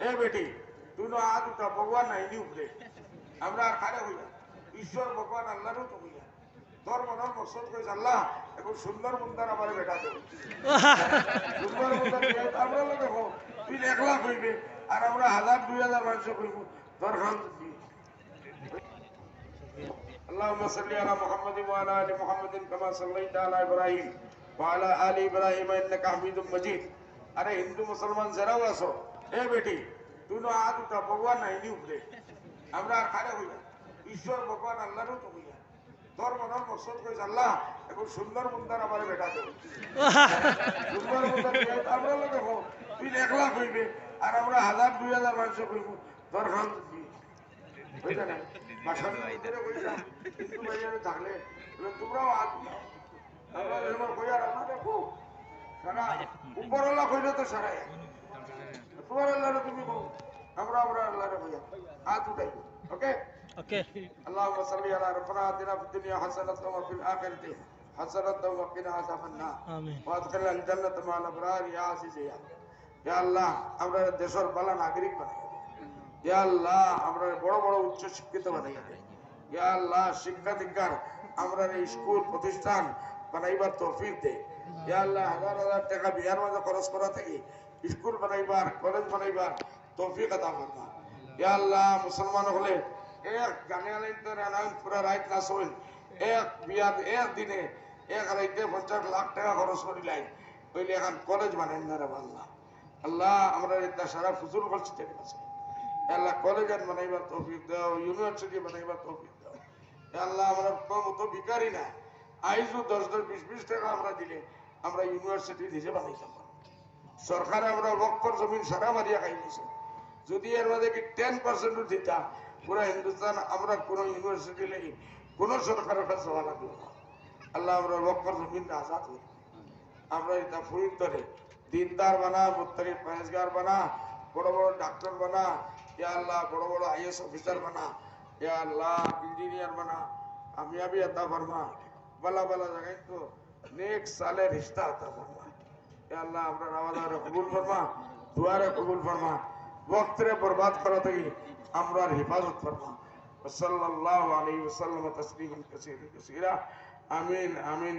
এ বেটি তুই না আজ উঠা ভগবান নাই নি উপরে আমরা আর খারে হইয়া ঈশ্বর ভগবান আল্লাহরও তো হইয়া তোর মনের মকসদ কইস আল্লাহ এখন সুন্দর মুন্দার আমার বেটা দেব সুন্দর মুন্দার দিয়ে আমরা লোকে হো তুই এক লাখ হইবে আর আমরা হাজার দুই হাজার মানুষ কইব তোর খান দিবি اللهم صل على محمد وعلى ال محمد كما صليت على ابراهيم وعلى ال ابراهيم انك حميد مجيد আরে হিন্দু মুসলমান যারাও আছো এ বেটি তুই না আজ উঠা ভগবান নাই নি উপরে আমরা আর খারে হইয়া ঈশ্বর ভগবান আল্লাহরও তো হইয়া তোর মনের মকসদ কইস আল্লাহ এখন সুন্দর মুন্দার আমার বেটা দেব সুন্দর মুন্দার আমরা হো তুই এক লাখ হইবে আর আমরা হাজার দুই হাজার মানুষ কইব তোর দিবি বুঝলে না? তোমরাও দাও। আমরা আমরা দেখো, সারা উপরওয়ালা কইলে তো সারাই। हाथ उठाइए ओके ओके अल्लाह सल्ली अला रब्बना आतिना फिद दुनिया हसनतन व फिल आखिरती हसनतन व किना अज़ाबन आमीन। व अदखिलना अल जन्नत मा अल अबरार या अज़ीज़ या। या अल्लाह हमारे देश और भला नागरिक बनाइए या अल्लाह हमारे बड़ो बड़ो उच्च शिक्षित बनाइए या अल्लाह शिक्षा दिकार हमारे स्कूल प्रतिष्ठान বানাইবার তৌফিক দে ইয়া আল্লাহ হাজার হাজার টাকা বিয়ার মাঝে খরচ করা থাকি স্কুল বানাইবার কলেজ বানাইবার তৌফিক আদা ফরমা আল্লাহ, মুসলমান হলে এক গানে পুরা না শোন এক বিয়ার, এক দিনে এক রাইতে পঞ্চাশ লাখ টাকা খরচ করিলাই কইলে এখন কলেজ বানাই না রে আল্লাহ আল্লাহ, আমরা এটা সারা ফুজুল করছি ঠিক আছে আল্লাহ, কলেজ বানাইবার তৌফিক দাও, ইউনিভার্সিটি বানাইবার তৌফিক দাও। আল্লাহ, আমরা কম তো ভিকারি না। আইজু দশ দশ বিশ বিশ টাকা আমরা দিলে আমরা ইউনিভার্সিটি নিজে বানাইতাম। সরকার আমরা বক্কর জমিন সারা মারিয়া খাই নিছে যদি এর মধ্যে টেন পার্সেন্টও দিতা, পুরো হিন্দুস্তান, আমরা কোনো ইউনিভার্সিটি নেই, কোনো সরকারের কাছে লাগল না। আল্লাহ আমরা বক্কর জমিন আজাদ হই আমরা এটা ফুরির ধরে দিনদার বানা মুত্তারি পরেজগার বানা, বড় বড় ডাক্তার বানা, ইয়া আল্লাহ বড় বড় আইএস অফিসার বানা, ইয়া আল্লাহ ইঞ্জিনিয়ার বানা। কামিয়াবি আতা ফরমা বালা বালা জায়গায় তো নেক্সট সালে রিश्ता আতা ফরমা ইয়া আল্লাহ আমরা রাওয়াদারে কবুল ফরমা দুয়ারে কবুল ফরমা ওয়াক্তরে বরবাদ করা থেকে আমরা হেফাজত ফরমা সাল্লাহ আলী ওয়াসাল্লাম তসলিম কাসীরা। আমিন আমিন।